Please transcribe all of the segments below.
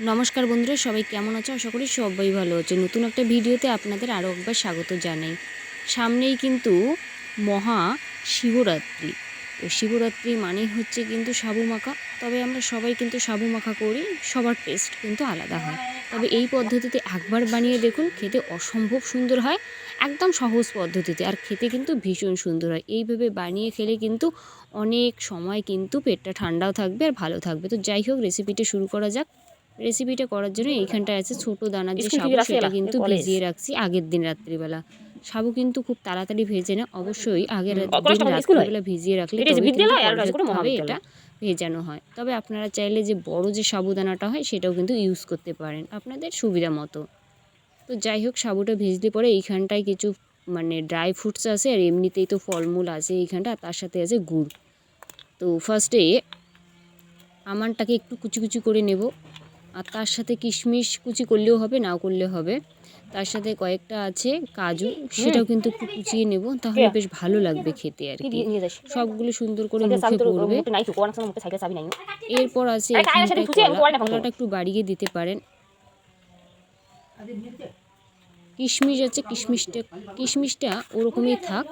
নমস্কার বন্ধুরা, সবাই কেমন আছো? আশা করি সবাই ভালো আছে। নতুন একটা ভিডিওতে আপনাদের আরও একবার স্বাগত জানাই। সামনেই কিন্তু মহা শিবরাত্রি। তো শিবরাত্রি মানেই হচ্ছে কিন্তু সাবু মাখা। তবে আমরা সবাই কিন্তু সাবু মাখা করি, সবার টেস্ট কিন্তু আলাদা হয়। তবে এই পদ্ধতিতে একবার বানিয়ে দেখুন, খেতে অসম্ভব সুন্দর হয়, একদম সহজ পদ্ধতিতে। আর খেতে কিন্তু ভীষণ সুন্দর হয়। এইভাবে বানিয়ে খেলে কিন্তু অনেক সময় কিন্তু পেটটা ঠান্ডাও থাকবে আর ভালো থাকবে। তো যাই হোক রেসিপিটা শুরু করা যাক। রেসিপিটা করার জন্য এইখানটায় আছে ছোট দানা যে সাবু সেটা কিন্তু। ভিজিয়ে রাখছি আগের দিন রাত্রিবেলা। সাবু কিন্তু খুব তাড়াতাড়ি ভেজে না অবশ্যই আগের দিন? রাত্রিবেলা ভিজিয়ে রাখলে পর্যাপ্তভাবে এটা ভেজানো হয়। তবে আপনারা চাইলে যে বড় যে সাবুদানাটা হয় সেটাও কিন্তু ইউজ করতে পারেন আপনাদের সুবিধা মতো। তো যাই হোক সাবুটা ভেজলে পরে এইখানটায় কিছু মানে ড্রাই ফ্রুটস আছে আর এমনিতেই তো ফলমূল আছে এইখানটা আর তার সাথে আছে গুড়। তো ফার্স্টে আমানটাকে একটু কুচি কুচি করে নেব। আর তার সাথে কিশমিশ কুচি করলেও হবে নাও করলে হবে। তার সাথে কয়েকটা আছে কাজু সেটাও কিন্তু একটু কুচিয়ে নেব তাহলে বেশ ভালো লাগবে খেতে আর কি। সবগুলো সুন্দর করে মুখে পড়বে। এরপর আছে। কলাটা একটু বাড়িয়ে দিতে পারেন। কিশমিশ আছে কিশমিশটা কিশমিশটা ওরকমই থাক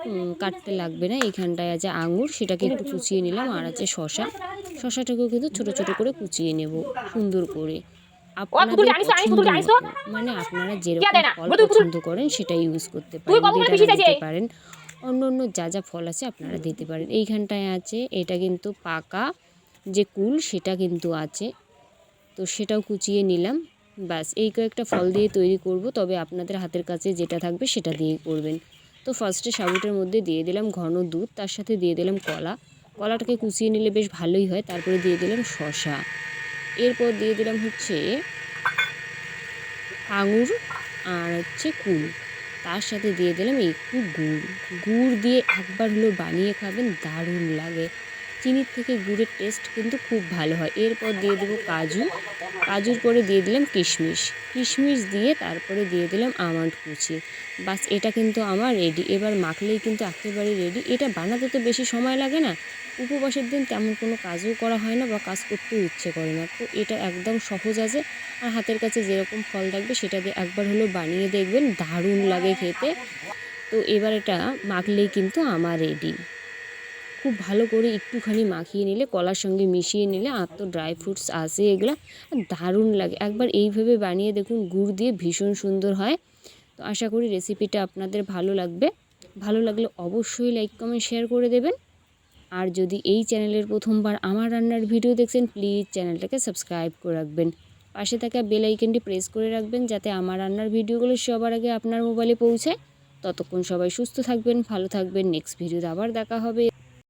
কাটতে লাগবে না। এইখানটায় আছে আঙুর সেটাকে একটু কুচিয়ে নিলাম আর আছে শশা শশাটাকেও কিন্তু ছোট ছোট করে কুচিয়ে নেব সুন্দর করে। মানে আপনারা যেরকম ফল পছন্দ করেন সেটা ইউজ করতে পারেন দিতে পারেন। অন্য অন্য যা যা ফল আছে আপনারা দিতে পারেন। এইখানটায় আছে এটা কিন্তু পাকা যে কুল সেটা কিন্তু আছে। তো সেটাও কুচিয়ে নিলাম। ব্যাস, এই কয়েকটা ফল দিয়ে তৈরি করব। তবে আপনাদের হাতের কাছে যেটা থাকবে সেটা দিয়ে করবেন। তো ফার্স্টে সাবুটার মধ্যে দিয়ে দিলাম ঘন দুধ, তার সাথে দিয়ে দিলাম কলা। কলাটাকে কুচিয়ে নিলে বেশ ভালোই হয়, তারপরে দিয়ে দিলাম শশা এরপর দিয়ে দিলাম হচ্ছে আঙুর আর হচ্ছে কুল। তার সাথে দিয়ে দিলাম একটু গুড়। গুড় দিয়ে একবার হলো বানিয়ে খাবেন, দারুণ লাগে। চিনির থেকে গুড়ের টেস্ট কিন্তু খুব ভালো হয়। এরপর দিয়ে দেবো কাজু। কাজুর পরে দিয়ে দিলাম কিশমিশ। কিশমিশ দিয়ে তারপরে দিয়ে দিলাম আমন্ড কুচি। বাস এটা কিন্তু আমার রেডি এবার মাখলেই কিন্তু একেবারে রেডি এটা বানাতে তো বেশি সময় লাগে না। উপবাসের দিন তেমন কোনো কাজও করা হয় না বা কাজ করতেও ইচ্ছে করে না। তো এটা একদম সহজ আছে। আর হাতের কাছে যেরকম ফল থাকবে সেটা দিয়ে একবার হলো বানিয়ে দেখবেন। দারুণ লাগে খেতে। তো এবার এটা মাখলেই কিন্তু আমার রেডি খুব ভালো করে একটুখানি মাখিয়ে নিলে, কলার সঙ্গে মিশিয়ে নিলে আর তো ড্রাই ফ্রুটস আছে এগুলো দারুণ লাগে। একবার এইভাবে বানিয়ে দেখুন, গুড় দিয়ে ভীষণ সুন্দর হয়। তো আশা করি রেসিপিটা আপনাদের ভালো লাগবে। ভালো লাগলে অবশ্যই লাইক কমেন্ট শেয়ার করে দেবেন। আর যদি এই চ্যানেলের প্রথমবার আমার রান্নার ভিডিও দেখছেন প্লিজ চ্যানেলটাকে সাবস্ক্রাইব করে রাখবেন। পাশে থাকা বেল আইকনটি প্রেস করে রাখবেন, যাতে আমার রান্নার ভিডিওগুলো সবার আগে আপনার মোবাইলে পৌঁছায়। ততক্ষণ সবাই সুস্থ থাকবেন, ভালো থাকবেন। নেক্সট ভিডিওতে আবার দেখা হবে।